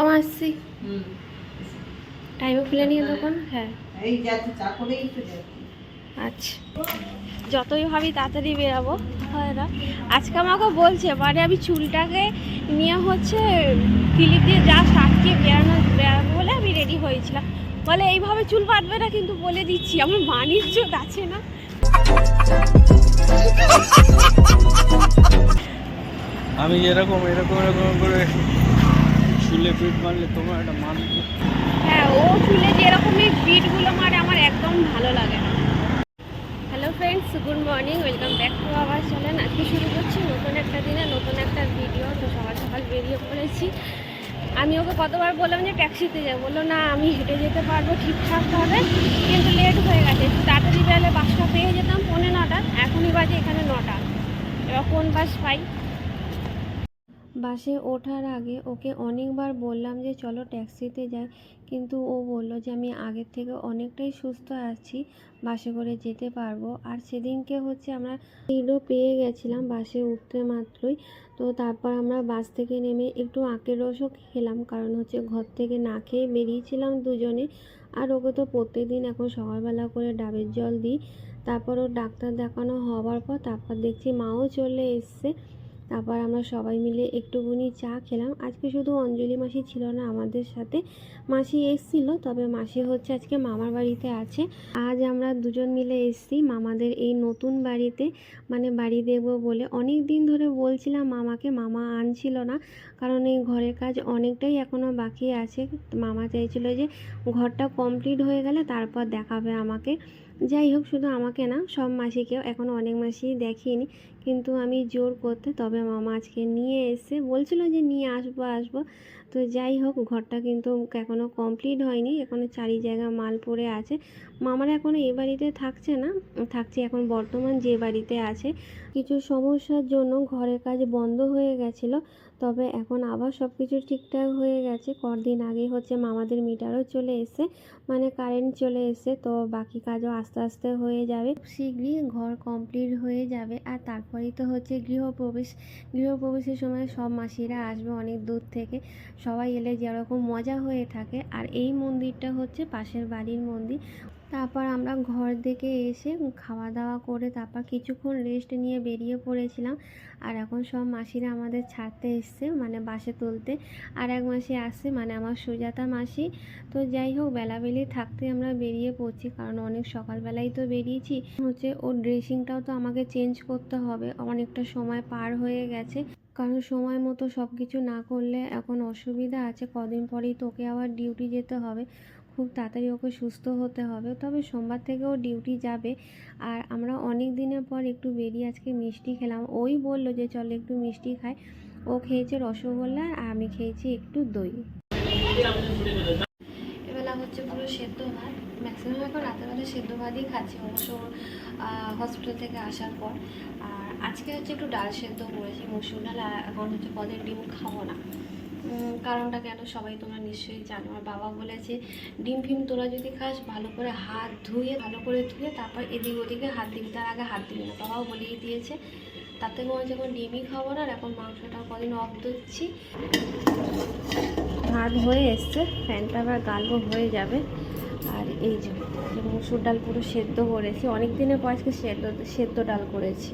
ও আসছি। টাইমে খুলে নিয়ে দোকান হ্যাঁ। এই যাচ্ছি চা করেই আচ্ছা। যতই ভাবি তাড়াতাড়ি বেরাবো হয় না। আজকে আমাকে বলছে মানে আমি চুলটাকে নিয়ে হচ্ছে ক্লিপ দিয়ে জাস্ট আটকে বেরানো বেরাবো বলে আমি রেডি হয়েছিলাম। বলে এইভাবে চুল বাঁধবে না কিন্তু বলে দিচ্ছি আমার বাণিজ্য আছে না। আমি এরকম এরকম এরকম করে চুলে পিট মারলে তোমার একটা মান হ্যাঁ ও চুলে যেরকমই বিটগুলো মারে, আমার একদম ভালো লাগে না। Hello friends good morning welcome back to our channel আজকে শুরু করছি নতুন একটা দিনে নতুন একটা ভিডিও তো সকাল সকাল বেরিয়ে পড়েছি। আমি ওকে কতবার বললাম যে ট্যাক্সিতে যাব বলল, না, আমি হেঁটে যেতে পারব ঠিকঠাকভাবে, কিন্তু লেট হয়ে গেছে। একটু তাড়াতাড়ি বেরোলে বাসটা পেয়ে যেতাম পৌনে নটা এখনই বাজে এখানে নটা। এবার কোন বাস পাই? বাসে ওঠার আগে ওকে অনেকবার বললাম যে, চলো ট্যাক্সিতে যাই। কিন্তু ও বলল যে, আমি আগের থেকে অনেকটাই সুস্থ আছি, বাসে করে যেতে পারব। আর সেদিনকে হচ্ছে আমরা সিটও পেয়ে গেছিলাম বাসে উঠতে মাত্রই। তো তারপর আমরা বাস থেকে নেমে একটু আখের রসও খেলাম, কারণ হচ্ছে ঘর থেকে না খেয়ে বেরিয়েছিলাম দুজনে। আর ওকে তো প্রত্যেকদিন এখন সকালবেলা করে ডাবের জল দিই। তারপর ও ডাক্তার দেখানো হওয়ার পর তারপর দেখছি মাও চলে এসছে। তারপর আমরা সবাই মিলে একটুখানি চা খেলাম। আজকে শুধু অঞ্জলি মাসি ছিল না, আমাদের সাথে মাসি এসছিল, তবে মাসি হচ্ছে আজকে মামার বাড়িতে আছে। আজ আমরা দুজন মিলে এসছি মামাদের এই নতুন বাড়িতে মানে বাড়ি দেব বলে। অনেক দিন ধরে বলছিলাম মামাকে, মামা আনছিল না, কারণ এই ঘরের কাজ অনেকটাই এখনও বাকি আছে। মামা চাইছিল যে ঘরটা কমপ্লিট হয়ে গেলে তারপর দেখাবে আমাকে। যাই হোক, শুধু আমাকে না, সব মাসিকেও, এখন অনেক মাসিই দেখিনি। কিন্তু আমি জোর করতে, তবে মামা আজকে নিয়ে এসে বলছিল যে নিয়ে আসব আসব। তো যাই হোক, ঘরটা কিন্তু এখনও কমপ্লিট হয়নি। এখনও চারি জায়গা মাল পড়ে আছে। মামার এখনও এ বাড়িতে থাকছে না। থাকছে এখন বর্তমান যে বাড়িতে আছে। কিছু সমস্যার জন্য ঘরের কাজ বন্ধ হয়ে গেছিল। তবে এখন আবার সব কিছু ঠিকঠাক হয়ে গেছে। কদিন আগে হচ্ছে মামাদের মিটারও চলে এসে মানে কারেন্ট চলে এসে তো বাকি কাজও আস্তে আস্তে হয়ে যাবে। শীঘ্রই ঘর কমপ্লিট হয়ে যাবে। আর তারপরেই তো হচ্ছে গৃহপ্রবেশ। গৃহপ্রবেশের সময় সব মাসিরা আসবে অনেক দূর থেকে। সবাই এলে যেরকম মজা হয়ে থাকে। আর এই মন্দিরটা হচ্ছে পাশের বাড়ির মন্দির। তারপর আমরা ঘর থেকে এসে খাওয়া দাওয়া করে তারপর কিছুক্ষণ রেস্ট নিয়ে বেরিয়ে পড়েছিলাম। আর এখন সব মাসিরা আমাদের ছাড়তে এসছে মানে বাসে তুলতে। আর এক মাসি আসছে মানে আমার সুজাতা মাসি। তো যাই হোক বেলাবেলি থাকতে আমরা বেরিয়ে পড়ছি, কারণ অনেক সকালবেলাই তো বেরিয়েছি। হচ্ছে ওর ড্রেসিংটাও তো আমাকে চেঞ্জ করতে হবে, অনেকটা সময় পার হয়ে গেছে। কারণ সময় মতো সব কিছু না করলে এখন অসুবিধা আছে, কদিন পরেই তোকে আবার ডিউটি যেতে হবে। খুব তাড়াতাড়ি ওকে সুস্থ হতে হবে। তবে সোমবার থেকে ও ডিউটি যাবে। আর আমরা অনেক দিনের পর একটু বেরিয়ে আজকে মিষ্টি খেলাম। ওই বলল যে, চল একটু মিষ্টি খাই। ও খেয়েছে রসগোল্লা আর আমি খেয়েছি একটু দই। এবেলা হচ্ছে পুরো সেদ্ধ ভাত। ম্যাক্সিমাম এখন রাতেরবেলা সেদ্ধ ভাতই খাচ্ছি। অবশ্য হসপিটাল থেকে আসার পর। আর আজকে হচ্ছে একটু ডাল সেদ্ধ করেছি। মসুর ডাল আর এখন হচ্ছে কদের ডিম খাব না। কারণটা কেন সবাই তোমরা নিশ্চয়ই জানো। আমার বাবা বলেছে, ডিম ফিম তোরা যদি খাস, ভালো করে হাত ধুয়ে, ভালো করে ধুয়ে তারপর এদিক ওদিকে হাত দিবি। তার আগে হাত দিবি না। বাবাও বলেই দিয়েছে, তাতে হচ্ছে এখন ডিমই খাব না আর এখন মাংসটা কদিন অফ দিচ্ছি। ভাত হয়ে এসছে, ফ্যানটা আবার গালবো হয়ে যাবে। আর এই যে মুসুর ডাল পুরো সেদ্ধ করেছি। অনেক দিনের পর আজকে সেদ্ধ সেদ্ধ ডাল করেছি।